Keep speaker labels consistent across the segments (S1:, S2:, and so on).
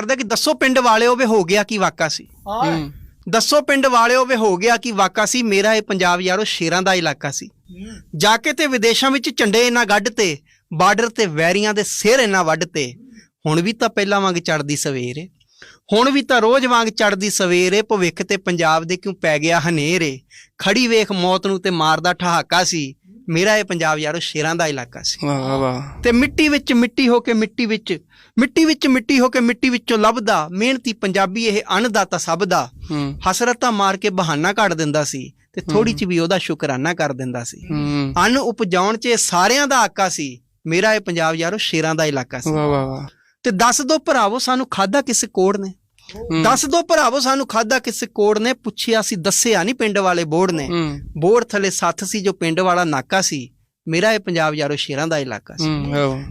S1: ਕਰਦਾ ਕਿ ਦੱਸੋ ਪਿੰਡ ਵਾਲਿਓ ਵੇ ਹੋ ਗਿਆ ਕੀ ਵਾਕਾ ਸੀ?
S2: ਹੂੰ।
S1: ਦੱਸੋ ਪਿੰਡ ਵਾਲਿਓ ਵੇ ਹੋ ਗਿਆ ਕੀ ਵਾਕਾ ਸੀ? ਮੇਰਾ ਇਹ ਪੰਜਾਬ ਯਾਰੋ ਸ਼ੇਰਾਂ ਦਾ ਇਲਾਕਾ ਸੀ। ਜਾ ਕੇ ਤੇ ਵਿਦੇਸ਼ਾਂ ਵਿੱਚ ਝੰਡੇ ਇਹਨਾਂ ਗੱਡ ਤੇ ਬਾਰਡਰ ਤੇ ਵੈਰੀਆਂ ਦੇ ਸਿਰ ਇਹਨਾਂ ਵੱਢ ਤੇ ਹੁਣ ਵੀ ਤਾਂ ਪਹਿਲਾਂ ਵਾਂਗ ਚੜਦੀ ਸਵੇਰੇ ਹੁਣ ਵੀ ਤਾਂ ਰੋਜ਼ ਵਾਂਗ ਚੜਦੀ ਸਵੇਰੇ ਭਵਿੱਖ ਤੇ ਪੰਜਾਬ ਦੇ ਕਿਉਂ ਪੈ ਗਿਆ ਹਨੇਰੇ ਖੜੀ ਵੇਖ ਮੌਤ ਨੂੰ ਤੇ ਮਾਰਦਾ ਠਹਾਕਾ ਸੀ। ਮੇਰਾ ਇਹ ਪੰਜਾਬ ਯਾਰੋ ਸ਼ੇਰਾਂ ਦਾ ਇਲਾਕਾ ਸੀ।
S2: ਵਾਹ ਵਾਹ
S1: ਤੇ ਮਿੱਟੀ ਵਿੱਚ ਮਿੱਟੀ ਹੋ ਕੇ ਮਿੱਟੀ ਵਿੱਚ ਮਿੱਟੀ ਵਿੱਚ ਮਿੱਟੀ ਹੋ ਕੇ ਮਿੱਟੀ ਵਿੱਚੋਂ ਲੱਭਦਾ ਮਿਹਨਤੀ ਪੰਜਾਬੀ ਇਹ ਅੰਨਦਾਤਾ ਸਭ ਦਾ। ਹਸਰਤਾਂ ਮਾਰ ਕੇ ਬਹਾਨਾ ਕੱਢ ਦਿੰਦਾ ਸੀ ਤੇ ਥੋੜੀ ਚ ਵੀ ਉਹਦਾ ਸ਼ੁਕਰਾਨਾ ਕਰ ਦਿੰਦਾ ਸੀ। ਅੰਨ ਉਪਜਾਉਣ 'ਚ ਇਹ ਸਾਰਿਆਂ ਦਾ ਆਕਾ ਸੀ। ਮੇਰਾ ਇਹ ਪੰਜਾਬ ਯਾਰੋ ਸ਼ੇਰਾਂ ਦਾ ਇਲਾਕਾ ਸੀ।
S2: ਵਾਹ ਵਾਹ
S1: ਤੇ ਦੱਸ ਦੋ ਭਰਾਵੋ ਸਾਨੂੰ ਖਾਦਾ ਕਿਸ ਕੋੜ ਨੇ। ਦੱਸ ਦੋ ਭਰਾਵੋ ਸਾਨੂੰ ਖਾਦਾ ਕਿਸ ਕੋੜ ਨੇ ਪੁੱਛਿਆ ਸੀ ਦੱਸਿਆ ਨਹੀਂ ਪਿੰਡ ਵਾਲੇ ਬੋੜ ਨੇ। ਬੋੜ ਥਲੇ ਸੱਥ ਸੀ ਜੋ ਪਿੰਡ ਵਾਲਾ ਨਾਕਾ ਸੀ। ਮੇਰਾ ਇਹ ਪੰਜਾਬ ਯਾਰੋ ਸ਼ੇਰਾਂ ਦਾ ਇਲਾਕਾ ਸੀ।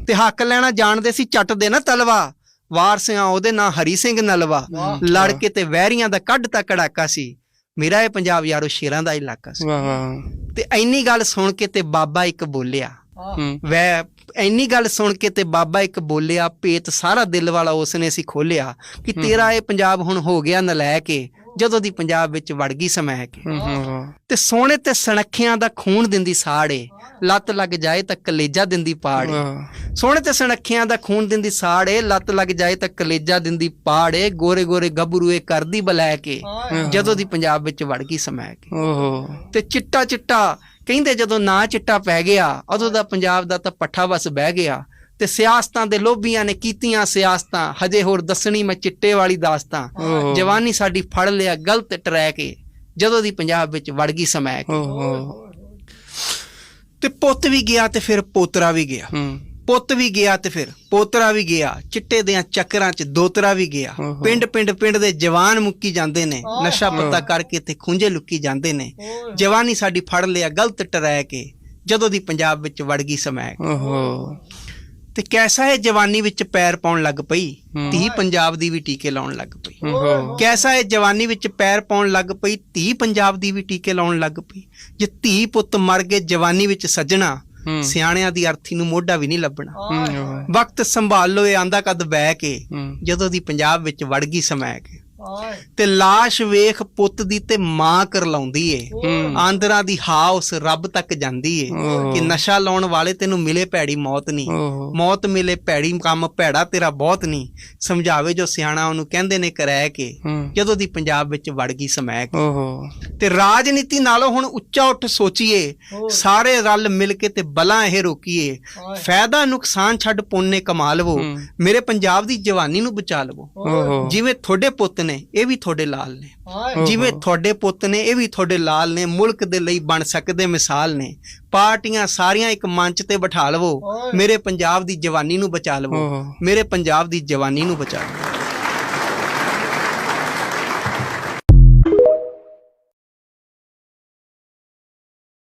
S1: ਤੇ ਹੱਕ ਲੈਣਾ ਜਾਣਦੇ ਸੀ ਚੱਟ ਦੇ ਨਾ ਤਲਵਾ। ਵਾਰਸਿਆਂ ਉਹਦੇ ਨਾਂ ਹਰੀ ਸਿੰਘ ਨਲਵਾ। ਲੜ ਕੇ ਤੇ ਵਹਿਰੀਆਂ ਦਾ ਕੱਢ ਤਾ ਕੜਾਕਾ ਸੀ। ਮੇਰਾ ਇਹ ਪੰਜਾਬ ਯਾਰੋ ਸ਼ੇਰਾਂ ਦਾ ਇਲਾਕਾ ਸੀ। ਤੇ ਐਨੀ ਗੱਲ ਸੁਣ ਕੇ ਤੇ ਬਾਬਾ ਇੱਕ ਬੋਲਿਆ ਵੈ ਐਨੀ ਗੱਲ ਸੁਣ ਕੇ ਤੇ ਬਾਬਾ ਇੱਕ ਬੋਲਿਆ ਪੇਤ ਸਾਰਾ ਦਿਲ ਵਾਲਾ ਉਸਨੇ ਸੀ ਖੋਲਿਆ ਕਿ ਤੇਰਾ ਇਹ ਪੰਜਾਬ ਹੁਣ ਹੋ ਗਿਆ ਨਲਾਇਕ ਏ ਜਦੋਂ ਦੀ ਪੰਜਾਬ ਵਿੱਚ ਵੜ ਗਈ ਸਮਹਿ ਕੇ ਤੇ ਸੋਹਣੇ ਤੇ ਸਣਖਿਆਂ ਦਾ ਖੂਨ ਦਿੰਦੀ ਸਾੜੇ ਲੱਤ ਲੱਗ ਜਾਏ ਤਾਂ ਕਲੇਜਾ ਦਿੰਦੀ ਪਾੜੇ ਸੋਹਣੇ ਤੇ ਸਣਖਿਆਂ ਦਾ ਖੂਨ ਦਿੰਦੀ ਸਾੜੇ ਲੱਤ ਲੱਗ ਜਾਏ ਤਾਂ ਕਲੇਜਾ ਦਿੰਦੀ ਪਾੜੇ ਗੋਰੇ ਗੋਰੇ ਗੱਭਰੂ ਇਹ ਕਰਦੀ ਬਲੈ ਕੇ ਜਦੋਂ ਦੀ ਪੰਜਾਬ ਵਿੱਚ ਵੜ ਗਈ ਸਮੈ ਕੇ
S2: ਓਹੋ।
S1: ਤੇ ਚਿੱਟਾ ਚਿੱਟਾ ਕਹਿੰਦੇ ਜਦੋਂ ਨਾ ਚਿੱਟਾ ਪੈ ਗਿਆ ਉਦੋਂ ਦਾ ਪੰਜਾਬ ਦਾ ਤਾਂ ਪੱਠਾ ਬਸ ਬਹਿ ਗਿਆ ਤੇ ਸਿਆਸਤਾਂ ਦੇ ਲੋਭੀਆਂ ਨੇ ਕੀਤੀਆਂ ਸਿਆਸਤਾਂ ਹਜੇ ਹੋਰ ਦੱਸਣੀ ਮੈਂ ਚਿੱਟੇ ਵਾਲੀ ਦਾਸਤਾਂ। ਜਵਾਨੀ ਸਾਡੀ ਫੜ ਲਿਆ ਗਲਤ ਟਰੈਕ ਏ ਜਦੋਂ ਦੀ ਪੰਜਾਬ ਵਿੱਚ ਵੜ ਗਈ ਸਮੈ ਕੇ
S2: ਓਹੋ।
S1: ਤੇ ਪੁੱਤ ਵੀ ਗਿਆ ਤੇ ਫਿਰ ਪੋਤਰਾ ਵੀ ਗਿਆ।
S2: ਹੂੰ।
S1: ਪੁੱਤ ਵੀ ਗਿਆ ਤੇ ਫਿਰ ਪੋਤਰਾ ਵੀ ਗਿਆ ਚਿੱਟੇ ਦਿਆਂ ਚੱਕਰਾਂ 'ਚ ਦੋਤਰਾ ਵੀ ਗਿਆ। ਪਿੰਡ ਪਿੰਡ ਪਿੰਡ ਦੇ ਜਵਾਨ ਮੁੱਕੀ ਜਾਂਦੇ ਨੇ ਨਸ਼ਾ ਪੱਤਾ ਕਰਕੇ ਤੇ ਖੁੰਝੇ ਲੁੱਕੀ ਜਾਂਦੇ ਨੇ। ਜਵਾਨੀ ਸਾਡੀ ਫੜ ਲਿਆ ਗਲਤ ਟਰੈ ਕੇ ਜਦੋਂ ਦੀ ਪੰਜਾਬ ਵਿੱਚ ਵੜ ਗਈ ਸਮੈ
S2: ਓਹੋ
S1: ਤੇ ਕੈਸਾ ਇਹ ਜਵਾਨੀ ਵਿੱਚ ਪੈਰ ਪਾਉਣ ਲੱਗ ਪਈ?
S2: ਹੂੰ।
S1: ਧੀ ਪੰਜਾਬ ਦੀ ਵੀ ਟੀਕੇ ਲਾਉਣ ਲੱਗ ਪਈ। ਕੈਸਾ ਇਹ ਜਵਾਨੀ ਵਿੱਚ ਪੈਰ ਪਾਉਣ ਲੱਗ ਪਈ? ਧੀ ਪੰਜਾਬ ਦੀ ਵੀ ਟੀਕੇ ਲਾਉਣ ਲੱਗ ਪਈ। ਜੇ ਧੀ ਪੁੱਤ ਮਰ ਗਏ ਜਵਾਨੀ ਵਿੱਚ ਸੱਜਣਾ
S2: ਹੂੰ
S1: ਸਿਆਣਿਆਂ ਦੀ ਅਰਥੀ ਨੂੰ ਮੋਢਾ ਵੀ ਨਹੀਂ ਲੱਭਣਾ। ਵਕਤ ਸੰਭਾਲ ਲੋ ਇਹ ਆਂਦਾ ਕਦ ਬਹਿ ਕੇ ਜਦੋਂ ਦੀ ਪੰਜਾਬ ਵਿੱਚ ਵੜ ਗਈ ਸਮੈ ਕੇ ਤੇ ਲਾਸ਼ ਵੇਖ ਪੁੱਤ ਦੀ ਤੇ ਮਾਂ ਕਰ ਲਾਉਂਦੀ ਏ ਆਂਦਰਾਂ ਦੀ ਹਾ ਉਸ ਰੱਬ ਤੱਕ ਜਾਂਦੀ ਏ। ਕਿ ਨਸ਼ਾ ਲਾਉਣ ਵਾਲੇ ਤੈਨੂੰ ਮਿਲੇ ਭੈੜੀ ਮੌਤ ਨਹੀਂ ਮੌਤ ਮਿਲੇ ਭੈੜੀ ਕੰਮ ਭੈੜਾ ਤੇਰਾ ਬਹੁਤ ਨਹੀਂ ਸਮਝਾਵੇ ਜੋ ਸਿਆਣਾ ਉਹਨੂੰ ਕਹਿੰਦੇ ਨੇ ਕਰੈ ਕੇ ਜਦੋਂ ਦੀ ਪੰਜਾਬ ਵਿੱਚ ਵੜ ਗਈ ਸਮੈ ਕੇ
S2: ਓਹੋ।
S1: ਤੇ ਰਾਜਨੀਤੀ ਨਾਲੋਂ ਹੁਣ ਉੱਚਾ ਉੱਠ ਸੋਚੀਏ ਸਾਰੇ ਰਲ ਮਿਲ ਕੇ ਤੇ ਬਲਾਂ ਇਹ ਰੋਕੀਏ। ਫਾਇਦਾ ਨੁਕਸਾਨ ਛੱਡ ਪੁੰਨੇ ਕਮਾ ਲਵੋ। ਮੇਰੇ ਪੰਜਾਬ ਦੀ ਜਵਾਨੀ ਨੂੰ ਬਚਾ ਲਵੋ। ਜਿਵੇਂ ਤੁਹਾਡੇ ਪੁੱਤ ਨੇ ਇਹ ਵੀ ਤੁਹਾਡੇ ਲਾਲ ਨੇ। ਜਿਵੇਂ ਤੁਹਾਡੇ ਪੁੱਤ ਨੇ ਇਹ ਵੀ ਤੁਹਾਡੇ ਲਾਲ ਨੇ ਮੁਲਕ ਦੇ ਲਈ ਬਣ ਸਕਦੇ ਮਿਸਾਲ ਨੇ। ਪਾਰਟੀਆਂ ਸਾਰੀਆਂ ਇੱਕ ਮੰਚ ਤੇ ਬਿਠਾ ਲਵੋ। ਮੇਰੇ ਪੰਜਾਬ ਦੀ ਜਵਾਨੀ ਨੂੰ ਬਚਾ ਲਵੋ। ਮੇਰੇ ਪੰਜਾਬ ਦੀ ਜਵਾਨੀ ਨੂੰ ਬਚਾ ਲਵੋ।